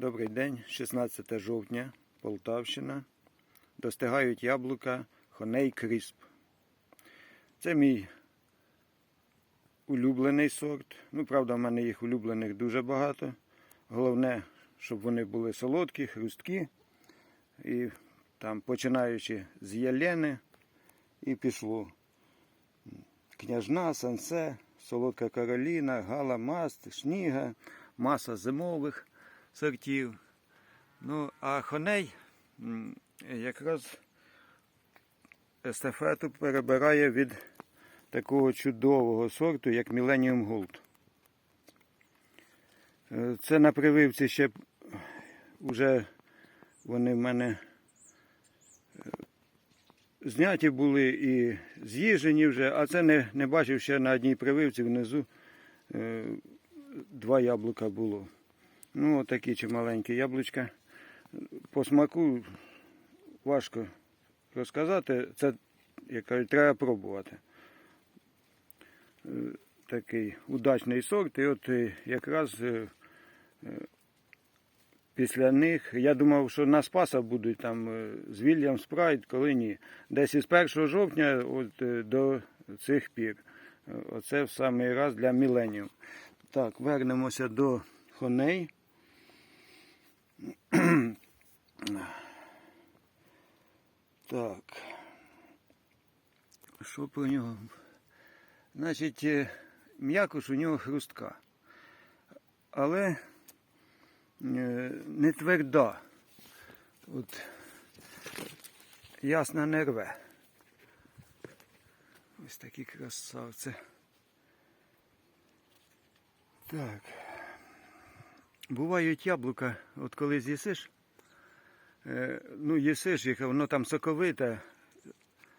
Добрий день, 16 жовтня, Полтавщина. Достигають яблука Хоней Крісп. Це мій улюблений сорт. Ну, правда, в мене їх улюблених дуже багато. Головне, щоб вони були солодкі, хрусткі. І там, починаючи з ялени, і пішло. Княжна, сансе, солодка Кароліна, гала маст, шніга, маса зимових сортів. Ну, а хоней якраз естафету перебирає від такого чудового сорту, як Millennium Gold. Е, Це на прививці ще вже вони в мене е, зняті були і з'їжджені вже, а це не, не бачив ще на одній прививці внизу е, два яблука було. Ну, такі чималенькі яблучка. По смаку важко розказати. Це, як кажуть, треба пробувати. Е, Такий удачний сорт. І от е, якраз е, після них я думав, що на Спаса будуть там з Вільям Спрайт, коли ні. Десь із 1 жовтня от, до цих пір. Оце в самий раз для міленіум. Так, вернемося до хоней. Так. Що про нього? Значить, е, м'якош у нього хрустка. Але е, не тверда. От ясно не рве. Ось такі красавці. Так. Бувають яблука, от коли з'їсиш, е, ну їсиш їх, воно там соковите,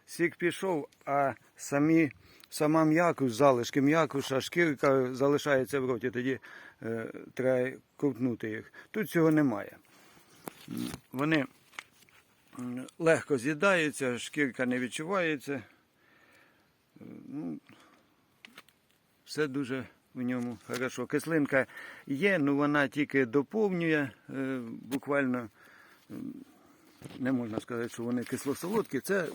сік пішов, а самі, сама м'якуш, залишки м'якуша, шкірка залишається в роті, тоді е, треба ковтнути їх. Тут цього немає. Вони легко з'їдаються, шкірка не відчувається. Е, Ну, все дуже в ньому хорошо. Кислинка є, але вона тільки доповнює е, буквально. Не можна сказати, що вони кисло-солодкі. Це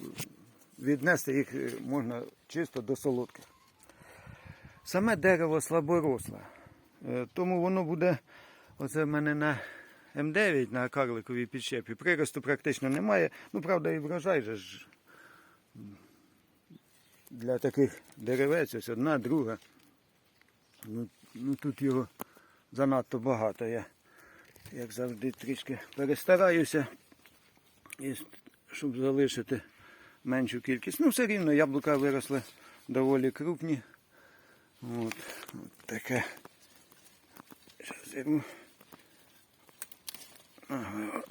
віднести їх е, можна чисто до солодких. Саме дерево слаборосле. Тому воно буде, оце в мене на М9 на карликовій підщепі. Приросту практично немає. Ну, правда, і врожай же ж для таких деревець ось одна, друга. Ну, ну тут його занадто багато. Я, як завжди, трішки перестараюся, і, щоб залишити меншу кількість. Ну, все рівно яблука виросли доволі крупні. От, от таке. Зараз я. Ага.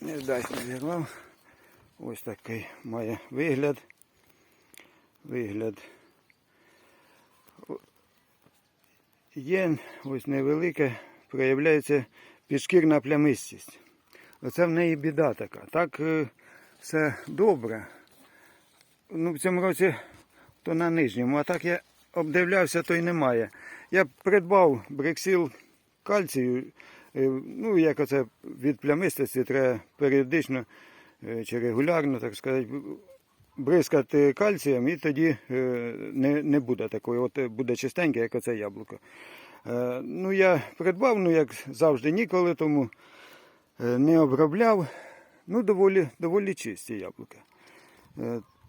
Невдачно зірвав. Ось такий має вигляд. Вигляд. Є ось невелике, проявляється підшкірна плямистість. Оце в неї біда така. Так е, все добре. Ну, в цьому році то на нижньому, а так я обдивлявся, то й немає. Я придбав брексіл кальцію. е, Ну, як оце від плямистості треба періодично е, чи регулярно, так сказати, бризкати кальцієм, і тоді е, не, не буде такої. От е, буде чистеньке, як оце яблуко. Е, Ну, я придбав, ну як завжди, ніколи, тому не обробляв. Ну, доволі, доволі чисті яблука.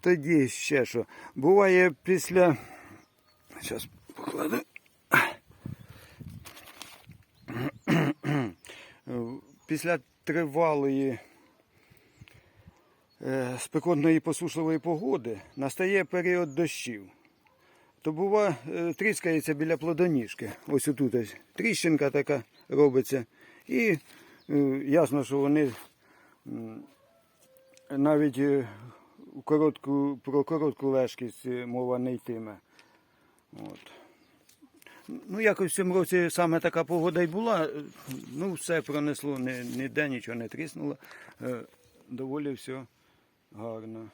Тоді ще що. Буває після. Зараз покладу. Після тривалої спекотної посушливої погоди настає період дощів. То бува, е, тріскається біля плодоніжки. Ось отут тріщинка така робиться. І е, ясно, що вони навіть е, коротку, про коротку лежкість е, мова не йтиме. От. Ну, якось в цьому році саме така погода й була. Е, Ну, все пронесло, ніде нічого не тріснуло. Е, Доволі все гарно.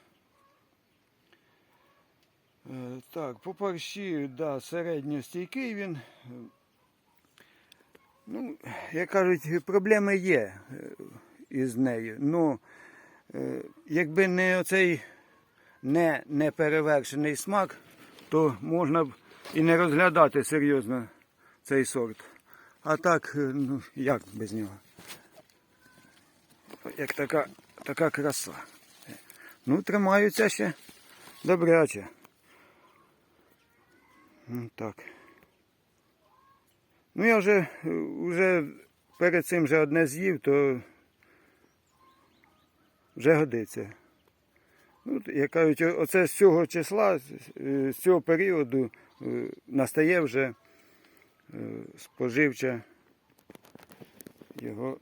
Е, Так, по парші, да, середньостійкий він. Ну, як кажуть, проблеми є е, із нею. Ну, е, якби не оцей не, неперевершений смак, то можна б і не розглядати серйозно цей сорт. А так, ну, як без нього? Як така, така краса. Ну, тримаються ще добряче. Ну, так. Ну, я вже, вже перед цим вже одне з'їв, то вже годиться. Ну, як кажуть, оце з цього числа, з- е, цього періоду е, настає вже е, споживча його